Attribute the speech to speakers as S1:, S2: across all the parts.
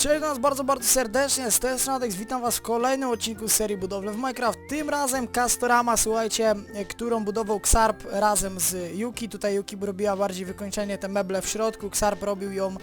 S1: Cześć nas bardzo, bardzo serdecznie, z tej strony witam was w kolejnym odcinku serii Budowle w Minecraft. Tym razem Castorama, słuchajcie, którą budował Xarp razem z Yuki. Tutaj Yuki robiła bardziej wykończenie te meble w środku, Xarp robił ją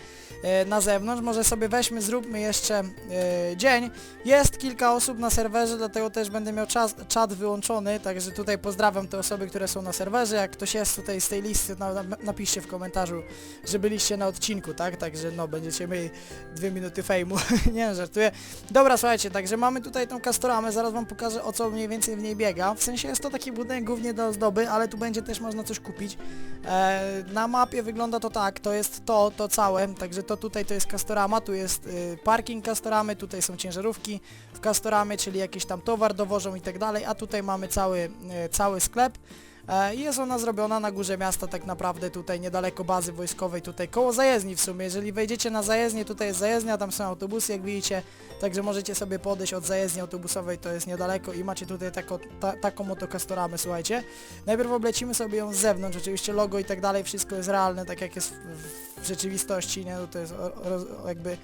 S1: e, na zewnątrz. Może sobie weźmy, zróbmy jeszcze e, dzień. Jest kilka osób na serwerze, dlatego też będę miał czas, czat wyłączony, także tutaj pozdrawiam te osoby, które są na serwerze. Jak ktoś jest tutaj z tej listy, na, na, napiszcie w komentarzu, że byliście na odcinku, tak? Także no, będziecie mieli dwie minuty fejmu. nie, żartuję. Dobra, słuchajcie, także mamy tutaj tą kastoramę, zaraz wam pokażę o co mniej więcej w niej biega. W sensie jest to taki budynek głównie do ozdoby, ale tu będzie też można coś kupić. E, na mapie wygląda to tak, to jest to, to całe, także to tutaj to jest kastorama, tu jest y, parking kastoramy, tutaj są ciężarówki w kastoramie, czyli jakiś tam towar dowożą i tak dalej, a tutaj mamy cały, y, cały sklep. E, Jest ona zrobiona na górze miasta tak naprawdę tutaj niedaleko bazy wojskowej, tutaj koło zajezdni w sumie. Jeżeli wejdziecie na zajezdnię, tutaj jest zajezdnia, tam są autobusy jak widzicie, także możecie sobie podejść od zajezdni autobusowej, to jest niedaleko i macie tutaj tako, ta, taką oto kastoramę, słuchajcie. Najpierw oblecimy sobie ją z zewnątrz, oczywiście logo i tak dalej, wszystko jest realne, tak jak jest w, w rzeczywistości, nie, No to jest o, jakby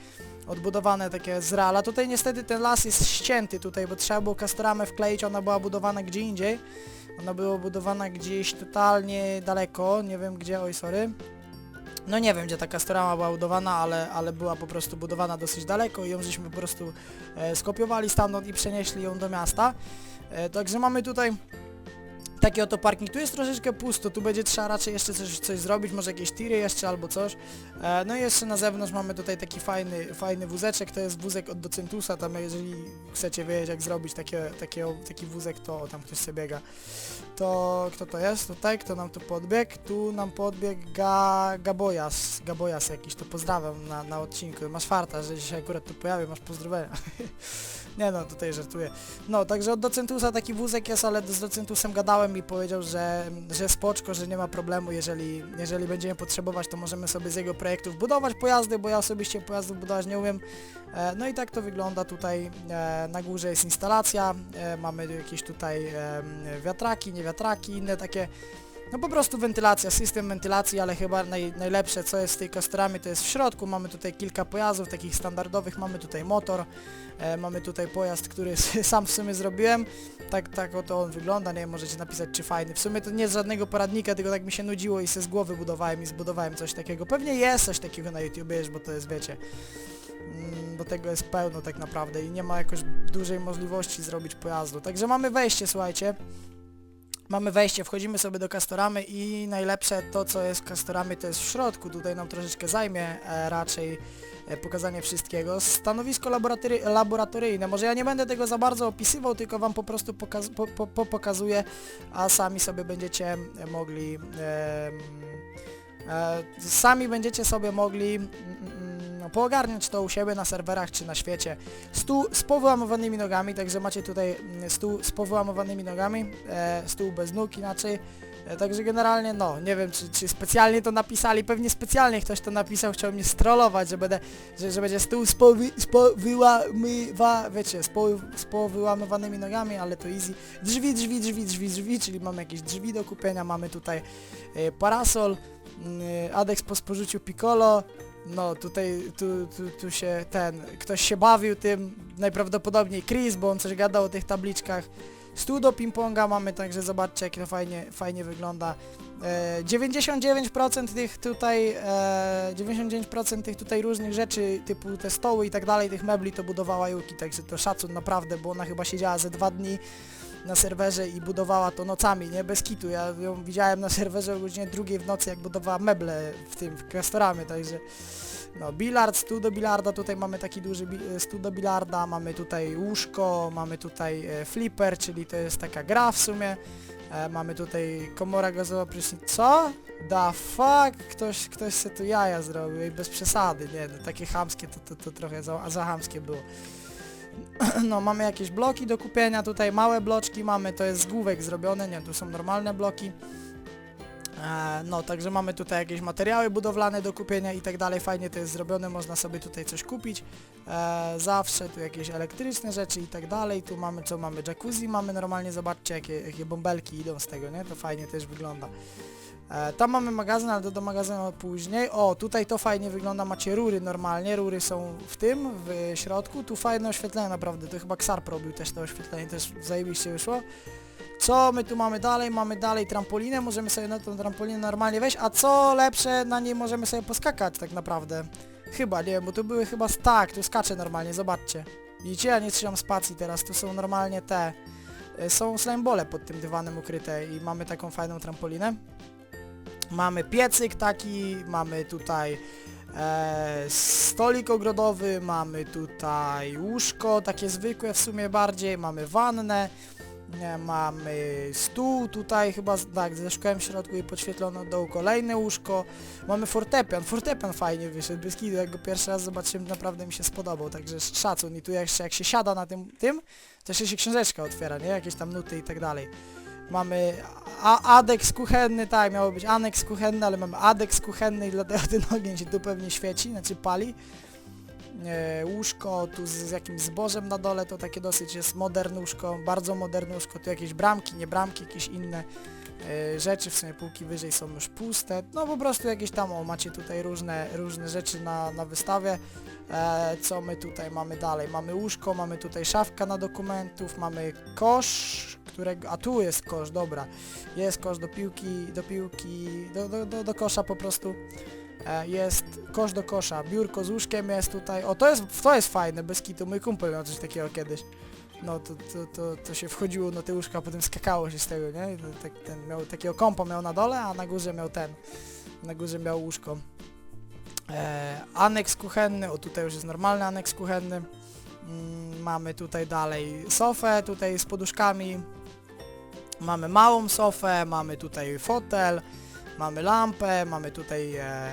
S1: odbudowane takie z reala. Tutaj niestety ten las jest ścięty tutaj, bo trzeba było kastoramę wkleić, ona była budowana gdzie indziej. Ona była budowana gdzieś totalnie daleko, nie wiem gdzie, oj sorry. No nie wiem gdzie ta kastorama była budowana, ale, ale była po prostu budowana dosyć daleko i ją żeśmy po prostu e, skopiowali stamtąd i przenieśli ją do miasta. E, także mamy tutaj taki oto parking. Tu jest troszeczkę pusto, tu będzie trzeba raczej jeszcze coś, coś zrobić, może jakieś tiry jeszcze albo coś. E, no i jeszcze na zewnątrz mamy tutaj taki fajny, fajny wózeczek, to jest wózek od Docentusa, tam jeżeli chcecie wiedzieć jak zrobić takie, takie, taki wózek, to tam ktoś sobie biega. To kto to jest tutaj? Kto nam tu podbiegł? Tu nam podbiegł Ga, Gabojas, Gabojas jakiś, to pozdrawiam na, na odcinku. Masz farta, że dzisiaj akurat tu pojawię, masz pozdrowienia. Nie no, tutaj żartuję. No, także od Docentusa taki wózek jest, ale z Docentusem gadałem i powiedział, że, że spoczko, że nie ma problemu, jeżeli, jeżeli będziemy potrzebować, to możemy sobie z jego projektów budować pojazdy, bo ja osobiście pojazdów budować nie umiem. E, no i tak to wygląda tutaj, e, na górze jest instalacja, e, mamy jakieś tutaj wiatraki, nie wiatraki, inne takie no po prostu wentylacja, system wentylacji, ale chyba naj, najlepsze co jest w tej kastoramie to jest w środku, mamy tutaj kilka pojazdów takich standardowych, mamy tutaj motor, e, mamy tutaj pojazd, który sam w sumie zrobiłem, tak, tak oto on wygląda, nie wiem, możecie napisać czy fajny, w sumie to nie z żadnego poradnika, tylko tak mi się nudziło i se z głowy budowałem i zbudowałem coś takiego, pewnie jest coś takiego na YouTubie, bo to jest wiecie, mm, bo tego jest pełno tak naprawdę i nie ma jakoś dużej możliwości zrobić pojazdu, także mamy wejście, słuchajcie, Mamy wejście, wchodzimy sobie do kastoramy i najlepsze to co jest w kastoramy to jest w środku, tutaj nam troszeczkę zajmie e, raczej e, pokazanie wszystkiego. Stanowisko laboratory laboratoryjne, może ja nie będę tego za bardzo opisywał, tylko wam po prostu pokaz po, po, po pokazuję, a sami sobie będziecie mogli e, e, sami będziecie sobie mogli mm, poogarniać to u siebie na serwerach czy na świecie. Stół z powyłamowanymi nogami, także macie tutaj mm, stół z powyłamowanymi nogami, e, stół bez nóg inaczej. E, także generalnie no, nie wiem czy, czy specjalnie to napisali, pewnie specjalnie ktoś to napisał, chciał mnie strollować, że będę, że, że będzie stół z, powy, z powyłamywa, wiecie, z, po, z powyłamowanymi nogami, ale to easy. Drzwi, drzwi, drzwi, drzwi, drzwi, czyli mamy jakieś drzwi do kupienia, mamy tutaj e, parasol, mm, Adex po spożyciu Piccolo, no tutaj, tu, tu, tu się ten, ktoś się bawił tym, najprawdopodobniej Chris, bo on coś gadał o tych tabliczkach. Stół do ping-ponga mamy, także zobaczcie jak to fajnie, fajnie wygląda. E, 99% tych tutaj, e, 99% tych tutaj różnych rzeczy, typu te stoły i tak dalej, tych mebli to budowała Yuki, także to szacun naprawdę, bo ona chyba siedziała ze dwa dni na serwerze i budowała to nocami, nie? Bez kitu. Ja ją widziałem na serwerze o godzinie drugiej w nocy, jak budowała meble w tym, w Castoramie, także... No, bilard, stół do bilarda, tutaj mamy taki duży bi stół do bilarda, mamy tutaj łóżko, mamy tutaj e, flipper, czyli to jest taka gra w sumie. E, mamy tutaj komora gazowa prysznic. Co? Da fuck? Ktoś, ktoś se tu jaja zrobił i bez przesady, nie, no, takie chamskie to, to, to trochę za, za chamskie było. No, mamy jakieś bloki do kupienia, tutaj małe bloczki mamy, to jest z główek zrobione, nie, tu są normalne bloki. E, no, także mamy tutaj jakieś materiały budowlane do kupienia i tak dalej, fajnie to jest zrobione, można sobie tutaj coś kupić. E, zawsze tu jakieś elektryczne rzeczy i tak dalej, tu mamy co, mamy jacuzzi, mamy normalnie, zobaczcie jakie, jakie bąbelki idą z tego, nie, to fajnie też wygląda. E, tam mamy magazyn, ale do, do magazynu później. O, tutaj to fajnie wygląda, macie rury normalnie, rury są w tym, w środku. Tu fajne oświetlenie naprawdę, to chyba Xarp robił też to oświetlenie, też zajebiście wyszło. Co my tu mamy dalej? Mamy dalej trampolinę, możemy sobie na tą trampolinę normalnie wejść, a co lepsze, na niej możemy sobie poskakać tak naprawdę. Chyba, nie wiem, bo tu były chyba... Tak, tu skacze normalnie, zobaczcie. Widzicie? Ja nie trzymam spacji teraz, tu są normalnie te... y, Są slimebole pod tym dywanem ukryte i mamy taką fajną trampolinę. Mamy piecyk taki, mamy tutaj e, stolik ogrodowy, mamy tutaj łóżko, takie zwykłe w sumie bardziej, mamy wannę, nie, mamy stół tutaj chyba, tak, ze szkołem w środku i podświetlono od dołu kolejne łóżko. Mamy fortepian, fortepian fajnie wyszedł, bez kidu, jak go pierwszy raz zobaczyłem naprawdę mi się spodobał, także sz- szacun i tu jeszcze jak się siada na tym, tym to jeszcze się książeczka otwiera, nie? Jakieś tam nuty i tak dalej. Mamy a adeks kuchenny, tak, miało być aneks kuchenny, ale mamy adeks kuchenny i dlatego ten ogień się tu pewnie świeci, znaczy pali. E, łóżko tu z, z jakimś zbożem na dole, to takie dosyć jest moderne łóżko, bardzo moderne łóżko, tu jakieś bramki, nie bramki, jakieś inne rzeczy, w sumie półki wyżej są już puste, no po prostu jakieś tam, o macie tutaj różne, różne rzeczy na, na wystawie. E, co my tutaj mamy dalej? Mamy łóżko, mamy tutaj szafka na dokumentów, mamy kosz, którego, a tu jest kosz, dobra, jest kosz do piłki, do piłki, do, do, do, do kosza po prostu. E, jest kosz do kosza, biurko z łóżkiem jest tutaj, o to jest, to jest fajne, bez kitu, mój kumpel miał coś takiego kiedyś. No to, to, to, to się wchodziło na te łóżka, a potem skakało się z tego, nie? Tak, ten miał takiego kompa miał na dole, a na górze miał ten, na górze miał łóżko. E, aneks kuchenny, o tutaj już jest normalny aneks kuchenny. Mm, mamy tutaj dalej sofę, tutaj z poduszkami. Mamy małą sofę, mamy tutaj fotel, mamy lampę, mamy tutaj e,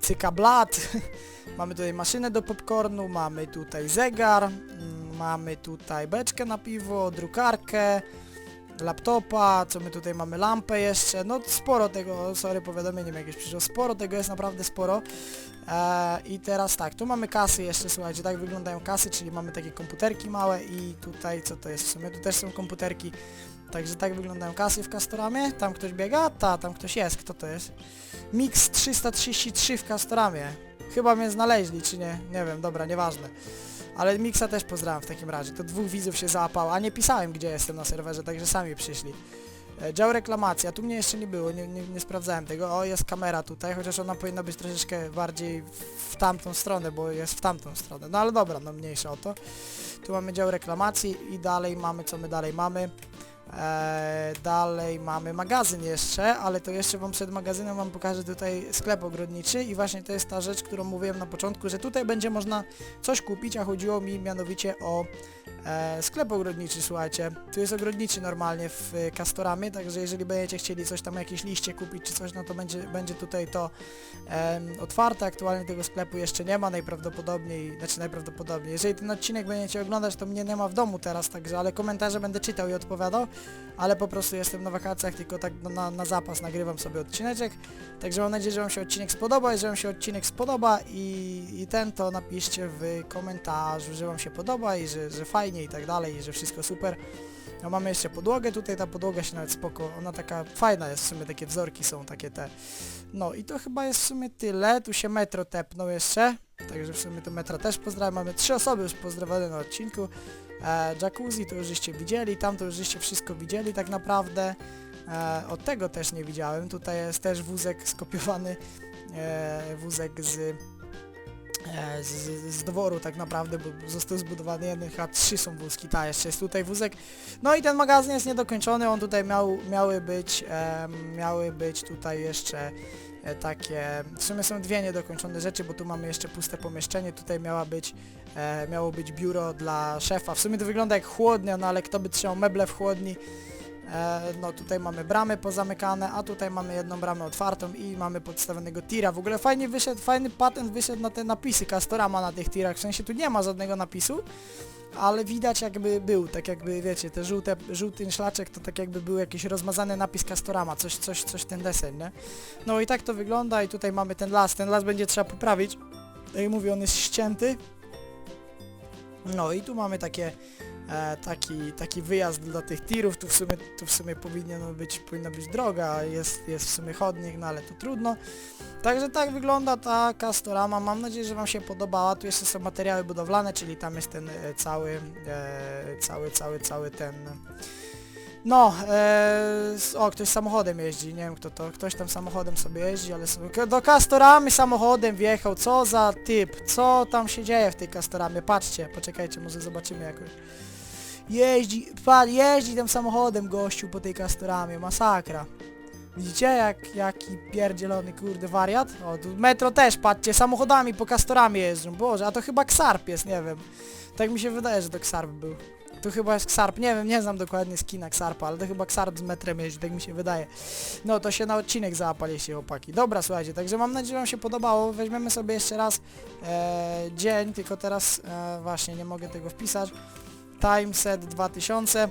S1: cykablat, mamy tutaj maszynę do popcornu, mamy tutaj zegar, mm, mamy tutaj beczkę na piwo, drukarkę, laptopa, co my tutaj mamy lampę jeszcze, no sporo tego, sorry powiadomienie mi jakieś przyszło, sporo tego jest naprawdę sporo. E, I teraz tak, tu mamy kasy jeszcze, słuchajcie, tak wyglądają kasy, czyli mamy takie komputerki małe i tutaj, co to jest w sumie, tu też są komputerki, także tak wyglądają kasy w Castoramie, tam ktoś biega, ta, tam ktoś jest, kto to jest? Mix 333 w Castoramie, chyba mnie znaleźli, czy nie, nie wiem, dobra, nieważne. Ale Mixa też pozdrawiam w takim razie, to dwóch widzów się załapało, a nie pisałem gdzie jestem na serwerze, także sami przyszli. E, Dział reklamacja, tu mnie jeszcze nie było, nie, nie, nie sprawdzałem tego. O, jest kamera tutaj, chociaż ona powinna być troszeczkę bardziej w tamtą stronę, bo jest w tamtą stronę. No ale dobra, no mniejsza o to. Tu mamy dział reklamacji i dalej mamy, co my dalej mamy? Eee, dalej mamy magazyn jeszcze, ale to jeszcze wam przed magazynem wam pokażę tutaj sklep ogrodniczy i właśnie to jest ta rzecz, którą mówiłem na początku, że tutaj będzie można coś kupić, a chodziło mi mianowicie o e, sklep ogrodniczy, słuchajcie. Tu jest ogrodniczy normalnie w e, Castoramie, także jeżeli będziecie chcieli coś tam, jakieś liście kupić czy coś, no to będzie, będzie tutaj to em, otwarte. Aktualnie tego sklepu jeszcze nie ma, najprawdopodobniej, znaczy najprawdopodobniej. Jeżeli ten odcinek będziecie oglądać, to mnie nie ma w domu teraz, także, ale komentarze będę czytał i odpowiadał, ale po prostu jestem na wakacjach, tylko tak na, na zapas nagrywam sobie odcineczek. Także mam nadzieję, że Wam się odcinek spodoba. Jeżeli Wam się odcinek spodoba i, i ten, to napiszcie w komentarzu, że Wam się podoba i że, że fajnie i tak dalej, i że wszystko super. No mamy jeszcze podłogę tutaj, ta podłoga się nawet spoko, ona taka fajna jest w sumie, takie wzorki są, takie te. No i to chyba jest w sumie tyle, tu się metro tepnął jeszcze, także w sumie to metra też pozdrawiam, mamy trzy osoby już pozdrowione na odcinku. E, jacuzzi to już żeście widzieli, tam to już żeście wszystko widzieli tak naprawdę. E, od tego też nie widziałem. Tutaj jest też wózek skopiowany, e, wózek z, z, z dworu tak naprawdę, bo został zbudowany jeden, a trzy są wózki, ta jeszcze jest tutaj wózek. No i ten magazyn jest niedokończony, on tutaj miał, miały być, e, miały być tutaj jeszcze e, takie, w sumie są dwie niedokończone rzeczy, bo tu mamy jeszcze puste pomieszczenie, tutaj miała być, e, miało być biuro dla szefa. W sumie to wygląda jak chłodnia, no ale kto by trzymał meble w chłodni, E, no tutaj mamy bramy pozamykane, a tutaj mamy jedną bramę otwartą i mamy podstawionego tira. W ogóle fajnie wyszedł, fajny patent wyszedł na te napisy Castorama na tych tirach, w sensie tu nie ma żadnego napisu, ale widać jakby był, tak jakby wiecie, te żółte, żółty szlaczek to tak jakby był jakiś rozmazany napis Castorama, coś, coś, coś ten desen, nie? No i tak to wygląda i tutaj mamy ten las, ten las będzie trzeba poprawić. Jak mówię, on jest ścięty. No i tu mamy takie e, taki, taki wyjazd dla tych tirów, tu w sumie, tu w sumie powinien być, powinna być droga, jest, jest w sumie chodnik, no ale to trudno. Także tak wygląda ta Castorama, mam nadzieję, że Wam się podobała, tu jeszcze są materiały budowlane, czyli tam jest ten e, cały, e, cały, cały, cały ten... No, e, o, ktoś samochodem jeździ, nie wiem kto to, ktoś tam samochodem sobie jeździ, ale sobie, do Castoramy samochodem wjechał, co za typ, co tam się dzieje w tej Castoramie, patrzcie, poczekajcie, może zobaczymy jakoś. Jeździ, pan jeździ tym samochodem gościu po tej Castoramie, masakra. Widzicie jak, jaki pierdzielony kurde wariat? O, tu metro też, patrzcie, samochodami po Castoramie jeżdżą, boże, a to chyba Ksarp jest, nie wiem. Tak mi się wydaje, że to Ksarp był. Tu chyba jest Ksarp, nie wiem, nie znam dokładnie skina Ksarpa, ale to chyba Ksarp z metrem jeździ, tak mi się wydaje. No to się na odcinek załapaliście chłopaki. Dobra, słuchajcie, także mam nadzieję, że wam się podobało. Weźmiemy sobie jeszcze raz e, dzień, tylko teraz e, właśnie nie mogę tego wpisać. Timeset 2000.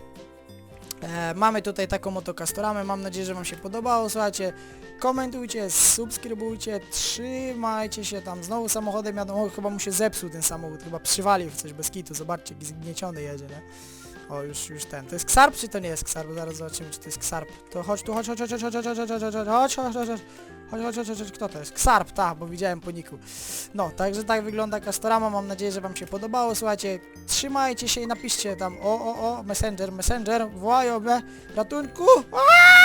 S1: E, mamy tutaj taką oto kastoramę, mam nadzieję, że wam się podobało. Słuchajcie, komentujcie, subskrybujcie, trzymajcie się tam. Znowu samochodem jadą, o, chyba mu się zepsuł ten samochód, chyba przywalił w coś bez kitu, zobaczcie, zgnieciony jedzie, nie? O, już, już ten. To jest Ksarp, czy to nie jest Ksarp? Zaraz zobaczymy, czy to jest Ksarp. To chodź tu, chodź, chodź, chodź, chodź, chodź, chodź, chodź, chodź, chodź, chodź, chodź, chodź, chodź, chodź, chodź, chodź, kto to jest? Ksarp, tak, bo widziałem po niku. No, także tak wygląda Castorama, mam nadzieję, że wam się podobało, słuchajcie, trzymajcie się i napiszcie tam, o, o, o, messenger, messenger, wołają mnie, ratunku, Aaa!